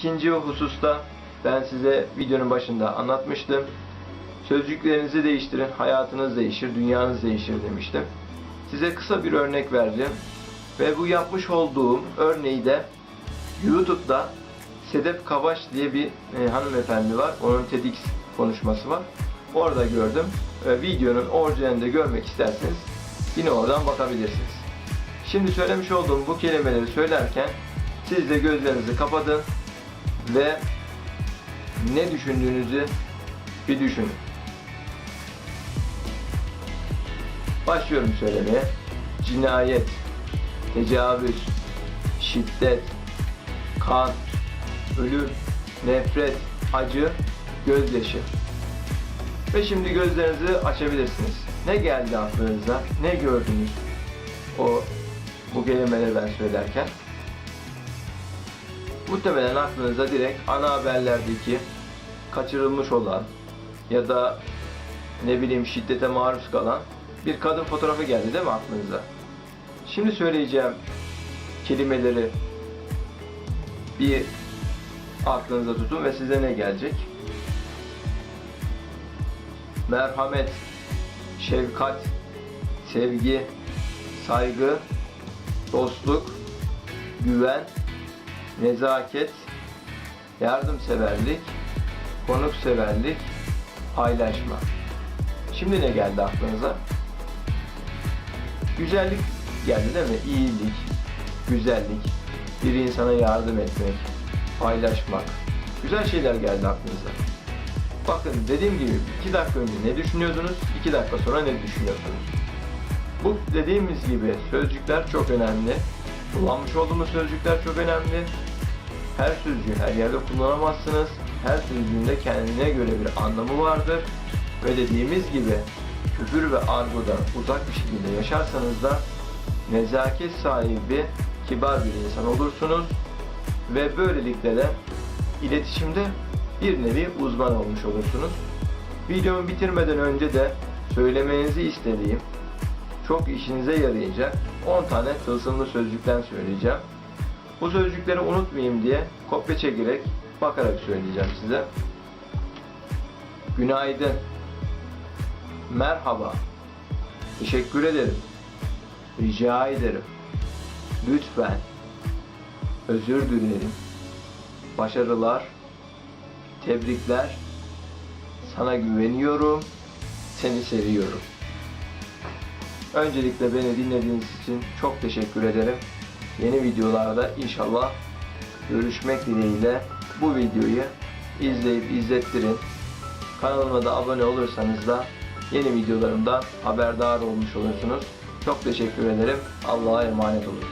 ikinci hususta ben size videonun başında anlatmıştım. Sözcüklerinizi değiştirin, hayatınız değişir, dünyanız değişir demiştim. Size kısa bir örnek vereceğim. Ve bu yapmış olduğum örneği de YouTube'da Sedef Kavaş diye bir e, hanımefendi var. Onun TEDx konuşması var. Orada gördüm. E, videonun orijinalini de görmek isterseniz yine oradan bakabilirsiniz. Şimdi söylemiş olduğum bu kelimeleri söylerken siz de gözlerinizi kapatın ve ne düşündüğünüzü bir düşünün. Başlıyorum söylemeye. Cinayet, tecavüz, şiddet, kan, ölüm, nefret, acı, gözyaşı. Ve şimdi gözlerinizi açabilirsiniz. Ne geldi aklınıza? Ne gördünüz? O bu kelimeleri ben söylerken. Muhtemelen aklınıza direkt ana haberlerdeki kaçırılmış olan ya da ne bileyim şiddete maruz kalan bir kadın fotoğrafı geldi değil mi aklınıza? Şimdi söyleyeceğim kelimeleri bir aklınıza tutun ve size ne gelecek? Merhamet, şefkat, sevgi, saygı, dostluk, güven, nezaket, yardımseverlik, konukseverlik, paylaşma. Şimdi ne geldi aklınıza? Güzellik geldi değil mi? İyilik, güzellik, bir insana yardım etmek, paylaşmak. Güzel şeyler geldi aklınıza. Bakın dediğim gibi iki dakika önce ne düşünüyordunuz, iki dakika sonra ne düşünüyorsunuz? Bu dediğimiz gibi sözcükler çok önemli. Kullanmış olduğumuz sözcükler çok önemli. Her sözcüğü her yerde kullanamazsınız. Her sözcüğün de kendine göre bir anlamı vardır. Ve dediğimiz gibi küfür ve argodan uzak bir şekilde yaşarsanız da nezaket sahibi, kibar bir insan olursunuz. Ve böylelikle de iletişimde bir nevi uzman olmuş olursunuz. Videomu bitirmeden önce de söylemenizi istediğim çok işinize yarayacak 10 tane tılsımlı sözcükten söyleyeceğim. Bu sözcükleri unutmayayım diye kopya çekerek bakarak söyleyeceğim size. Günaydın. Merhaba. Teşekkür ederim. Rica ederim. Lütfen. Özür dilerim. Başarılar. Tebrikler. Sana güveniyorum. Seni seviyorum. Öncelikle beni dinlediğiniz için çok teşekkür ederim. Yeni videolarda inşallah görüşmek dileğiyle bu videoyu izleyip izlettirin. Kanalıma da abone olursanız da yeni videolarımdan haberdar olmuş olursunuz. Çok teşekkür ederim. Allah'a emanet olun.